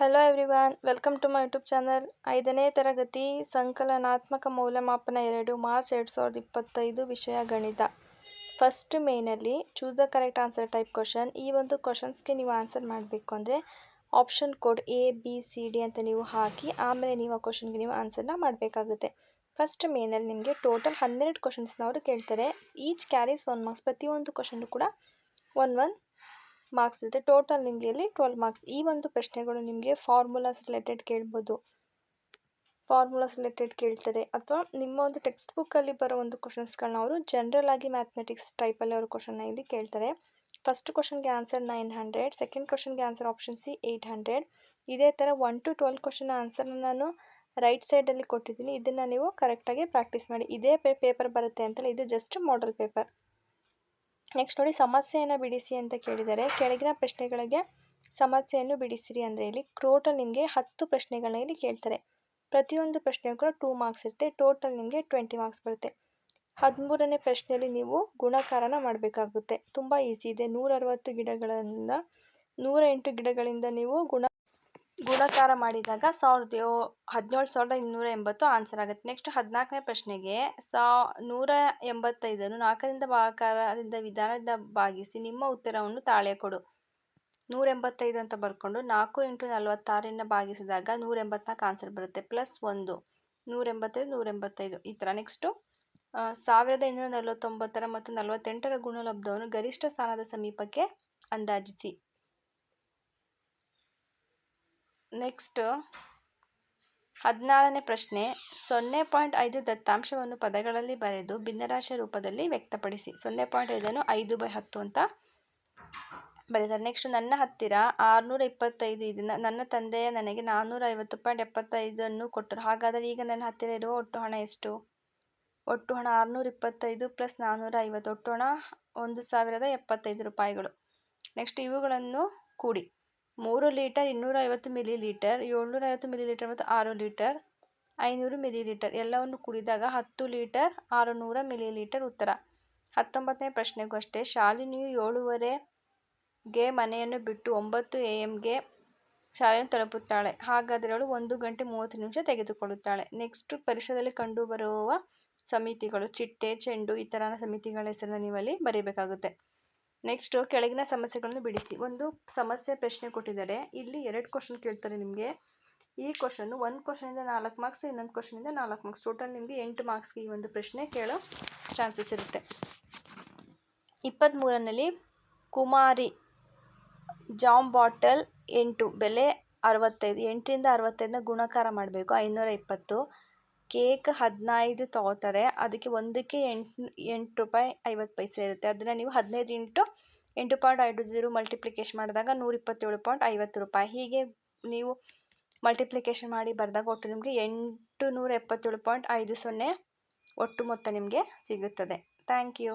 Hello everyone welcome to my YouTube channel ಐದನೇ ತರಗತಿ, ಸಂಕಲನಾತ್ಮಕ ಮೌಲ್ಯಮಾಪನ ಎರಡು ಮಾರ್ಚ್ ಎರಡು ಸಾವಿರದ ಇಪ್ಪತ್ತೈದು ವಿಷಯ ಗಣಿತ. ಫಸ್ಟ್ ಮೇನಲ್ಲಿ choose the correct answer type question ಈ ಒಂದು ಕ್ವಶನ್ಸ್ಗೆ ನೀವು ಆನ್ಸರ್ ಮಾಡಬೇಕು ಅಂದರೆ option code A B C D ಅಂತ ನೀವು ಹಾಕಿ, ಆಮೇಲೆ ನೀವು ಆ ಕ್ವಶನ್ಗೆ ನೀವು ಆನ್ಸರ್ನ ಮಾಡಬೇಕಾಗುತ್ತೆ. ಫಸ್ಟ್ ಮೇನಲ್ಲಿ ನಿಮಗೆ ಟೋಟಲ್ ಹನ್ನೆರಡು ಕ್ವಶನ್ಸ್ನ ಅವರು ಕೇಳ್ತಾರೆ. ಈಚ್ ಕ್ಯಾರೀಸ್ ಒನ್ ಮಾರ್ಕ್ಸ್ ಪ್ರತಿಯೊಂದು ಕ್ವಶನ್ ಕೂಡ ಒನ್ ಒನ್ ಮಾರ್ಕ್ಸ್ ಇರುತ್ತೆ. ಟೋಟಲ್ ನಿಮಗೆ ಇಲ್ಲಿ ಟ್ವೆಲ್ ಮಾರ್ಕ್ಸ್ ಈ ಒಂದು ಪ್ರಶ್ನೆಗಳು ನಿಮಗೆ ಫಾರ್ಮುಲಾಸ್ ರಿಲೇಟೆಡ್ ಕೇಳ್ಬೋದು. ಫಾರ್ಮುಲಾಸ್ ರಿಲೇಟೆಡ್ ಕೇಳ್ತಾರೆ. ಅಥವಾ ನಿಮ್ಮ ಒಂದು ಟೆಕ್ಸ್ಟ್ ಬುಕ್ಕಲ್ಲಿ ಬರೋ ಒಂದು ಕ್ವಶನ್ಸ್ಗಳನ್ನ ಅವರು ಜನರಲ್ ಆಗಿ ಮ್ಯಾಥಮೆಟಿಕ್ಸ್ ಟೈಪಲ್ಲಿ ಅವರು ಕ್ವಶನ್ನ ಇಲ್ಲಿ ಕೇಳ್ತಾರೆ. ಫಸ್ಟ್ ಕ್ವಶನ್ಗೆ ಆನ್ಸರ್ ನೈನ್ ಹಂಡ್ರೆಡ್ ಸೆಕೆಂಡ್ ಕ್ವಶನ್ಗೆ answer option C eight hundred ಇದೇ ಥರ ಒನ್ ಟು ಟ್ವೆಲ್ ಕ್ವಶನ್ ಆನ್ಸರ್ನ ನಾನು ರೈಟ್ ಸೈಡಲ್ಲಿ ಕೊಟ್ಟಿದ್ದೀನಿ. ಇದನ್ನು ನೀವು ಕರೆಕ್ಟಾಗಿ ಪ್ರಾಕ್ಟೀಸ್ ಮಾಡಿ. ಇದೇ ಪೇಪರ್ ಬರುತ್ತೆ ಅಂತಲ್ಲ ಇದು ಜಸ್ಟ್ ಮಾಡಲ್ ಪೇಪರ್ ನೆಕ್ಸ್ಟ್ ನೋಡಿ, ಸಮಸ್ಯೆಯನ್ನು ಬಿಡಿಸಿ ಅಂತ ಕೇಳಿದ್ದಾರೆ ಕೆಳಗಿನ ಪ್ರಶ್ನೆಗಳಿಗೆ ಸಮಸ್ಯೆಯನ್ನು ಬಿಡಿಸಿರಿ ಅಂದರೆ ಇಲ್ಲಿ ಟೋಟಲ್ ನಿಮಗೆ ಹತ್ತು ಪ್ರಶ್ನೆಗಳನ್ನ ಇಲ್ಲಿ ಕೇಳ್ತಾರೆ. ಪ್ರತಿಯೊಂದು ಪ್ರಶ್ನೆ ಕೂಡ ಟೂ ಮಾರ್ಕ್ಸ್ ಇರುತ್ತೆ. ಟೋಟಲ್ ನಿಮಗೆ ಟ್ವೆಂಟಿ ಮಾರ್ಕ್ಸ್ ಬರುತ್ತೆ. ಹದಿಮೂರನೇ ಪ್ರಶ್ನೆಯಲ್ಲಿ ನೀವು ಗುಣಕಾರನ ಮಾಡಬೇಕಾಗುತ್ತೆ. ತುಂಬ ಈಸಿ ಇದೆ. ನೂರ ಅರವತ್ತು ಗಿಡಗಳಿಂದ, ನೂರ ಎಂಟು ಗಿಡಗಳಿಂದ ನೀವು ಗುಣ ಗುಣಾಕಾರ ಮಾಡಿದಾಗ ಸಾವಿರದ ಹದಿನೇಳು ಸಾವಿರದ ಇನ್ನೂರ ಎಂಬತ್ತು ಆನ್ಸರ್ ಆಗುತ್ತೆ. ನೆಕ್ಸ್ಟ್ ಹದಿನಾಲ್ಕನೇ ಪ್ರಶ್ನೆಗೆ ಸಾ, ನೂರ ಎಂಬತ್ತೈದನ್ನು ನಾಲ್ಕರಿಂದ ಭಾಗಾಕಾರದಿಂದ ವಿಧಾನದಿಂದ ಭಾಗಿಸಿ ನಿಮ್ಮ ಉತ್ತರವನ್ನು ತಾಳೆ ಕೊಡು. ನೂರ ಎಂಬತ್ತೈದು ಅಂತ ಬರ್ಕೊಂಡು ನಾಲ್ಕು ಇಂಟು ನಲವತ್ತಾರರಿಂದ ಭಾಗಿಸಿದಾಗ ನೂರ ಎಂಬತ್ನಾಲ್ಕು ಆನ್ಸರ್ ಬರುತ್ತೆ. ಪ್ಲಸ್ ಒಂದು. ನೂರ ಎಂಬತ್ತೈದು ನೂರ ಎಂಬತ್ತೈದು. ಈ ಥರ ನೆಕ್ಸ್ಟು ಸಾವಿರದ ಇನ್ನೂರ ನಲವತ್ತೊಂಬತ್ತರ ಮತ್ತು ನಲವತ್ತೆಂಟರ ಗುಣಲಬ್ಧವನ್ನು ಗರಿಷ್ಠ ಸ್ಥಾನದ ಸಮೀಪಕ್ಕೆ ಅಂದಾಜಿಸಿ. ನೆಕ್ಸ್ಟ್ ಹದಿನಾರನೇ ಪ್ರಶ್ನೆ, ಸೊನ್ನೆ ಪಾಯಿಂಟ್ ಐದು ದತ್ತಾಂಶವನ್ನು ಪದಗಳಲ್ಲಿ ಬರೆದು ಭಿನ್ನರಾಶಿ ರೂಪದಲ್ಲಿ ವ್ಯಕ್ತಪಡಿಸಿ. ಸೊನ್ನೆ ಪಾಯಿಂಟ್ ಐದನ್ನು ಐದು ಬೈ ಹತ್ತು ಅಂತ ಬರೀತಾರೆ ನೆಕ್ಸ್ಟ್, ನನ್ನ ಹತ್ತಿರ ಆರುನೂರ ಇಪ್ಪತ್ತೈದು ಇದನ್ನು ನನ್ನ ತಂದೆಯ ನನಗೆ ನಾನ್ನೂರ ಐವತ್ತು ಪಾಯಿಂಟ್ ಎಪ್ಪತ್ತೈದನ್ನು ಕೊಟ್ಟರು. ಹಾಗಾದರೆ ಈಗ ನನ್ನ ಹತ್ತಿರ ಇರುವ ಒಟ್ಟು ಹಣ ಎಷ್ಟು? ಒಟ್ಟು ಹಣ ಆರುನೂರ ಇಪ್ಪತ್ತೈದು ಪ್ಲಸ್ ನಾನ್ನೂರ ಐವತ್ತು. ಒಟ್ಟು ಹಣ ಒಂದು ಸಾವಿರದ ಎಪ್ಪತ್ತೈದು ರೂಪಾಯಿಗಳು. ನೆಕ್ಸ್ಟ್, ಇವುಗಳನ್ನು ಕೂಡಿ. ಮೂರು ಲೀಟರ್ ಇನ್ನೂರ ಐವತ್ತು ಮಿಲಿ ಲೀಟರ್ ಏಳ್ನೂರ ಐವತ್ತು ಮಿಲಿ ಲೀಟರ್ ಮತ್ತು ಆರು ಲೀಟರ್, ಐನೂರು ಮಿಲಿ ಲೀಟರ್ ಎಲ್ಲವನ್ನು ಕುಡಿದಾಗ ಹತ್ತು ಲೀಟರ್, ಆರುನೂರ ಮಿಲಿ ಲೀಟರ್ ಉತ್ತರ. ಹತ್ತೊಂಬತ್ತನೇ ಪ್ರಶ್ನೆಗೂ ಅಷ್ಟೇ. ಶಾಲಿನಿಯು ಏಳುವರೆಗೆ ಮನೆಯನ್ನು ಬಿಟ್ಟು ಒಂಬತ್ತು ಎ ಎಮ್ಗೆ ಶಾಲೆಯನ್ನು ತಲುಪುತ್ತಾಳೆ. ಹಾಗಾದರೆ ಅವಳು ಒಂದು ಗಂಟೆ ಮೂವತ್ತು ನಿಮಿಷ ತೆಗೆದುಕೊಳ್ಳುತ್ತಾಳೆ. ನೆಕ್ಸ್ಟ್ ಪರಿಸರದಲ್ಲಿ ಕಂಡುಬರುವ ಸಮಿತಿಗಳು ಚಿಟ್ಟೆ, ಚೆಂಡು ಈ ಥರ ಸಮಿತಿಗಳ ಹೆಸರನ್ನು ನೀವಲ್ಲಿ ಬರೀಬೇಕಾಗುತ್ತೆ. ನೆಕ್ಸ್ಟು ಕೆಳಗಿನ ಸಮಸ್ಯೆಗಳನ್ನು ಬಿಡಿಸಿ. ಒಂದು ಸಮಸ್ಯೆ ಪ್ರಶ್ನೆ ಕೊಟ್ಟಿದ್ದಾರೆ. ಇಲ್ಲಿ ಎರಡು ಕ್ವಶನ್ ಕೇಳ್ತಾರೆ ನಿಮಗೆ. ಈ ಕ್ವಶನ್ನು ಒಂದು ಕ್ವಶನಿಂದ ನಾಲ್ಕು ಮಾರ್ಕ್ಸ್ ಇನ್ನೊಂದು ಕ್ವಶನಿಂದ ನಾಲ್ಕು ಮಾರ್ಕ್ಸ್ ಟೋಟಲ್ ನಿಮಗೆ ಎಂಟು ಮಾರ್ಕ್ಸ್ಗೆ ಈ ಒಂದು ಪ್ರಶ್ನೆ ಕೇಳೋ ಚಾನ್ಸಸ್ ಇರುತ್ತೆ. ಇಪ್ಪತ್ತ್ಮೂರನಲ್ಲಿ ಕುಮಾರಿ ಜಾಮ್ ಬಾಟಲ್ ಎಂಟು, ಬೆಲೆ ಅರವತ್ತೈದು. ಎಂಟರಿಂದ ಅರವತ್ತೈದನ್ನ ಗುಣಕಾರ ಮಾಡಬೇಕು. ಐನೂರ ಇಪ್ಪತ್ತು. ಕೇಕ್ ಹದಿನೈದು ತಗೋತಾರೆ. ಅದಕ್ಕೆ ಒಂದಕ್ಕೆ ಎಂಟು ಎಂಟು ರೂಪಾಯಿ ಐವತ್ತು ಪೈಸೆ ಇರುತ್ತೆ. ಅದನ್ನು ನೀವು ಹದಿನೈದು ಇಂಟು ಎಂಟು ಪಾಯಿಂಟ್ ಐದು ಜೀರೋ ಮಲ್ಟಿಪ್ಲಿಕೇಶನ್ ಮಾಡಿದಾಗ ನೂರ ಇಪ್ಪತ್ತೇಳು ಪಾಯಿಂಟ್ ಐವತ್ತು ರೂಪಾಯಿ. ಹೀಗೆ ನೀವು ಮಲ್ಟಿಪ್ಲಿಕೇಶನ್ ಮಾಡಿ ಬರೆದಾಗ ಒಟ್ಟು ನಿಮಗೆ ಎಂಟು ನೂರ ಎಪ್ಪತ್ತೇಳು ಪಾಯಿಂಟ್ ಐದು ಸೊನ್ನೆ ಒಟ್ಟು ಮೊತ್ತ ನಿಮಗೆ ಸಿಗುತ್ತದೆ. Thank you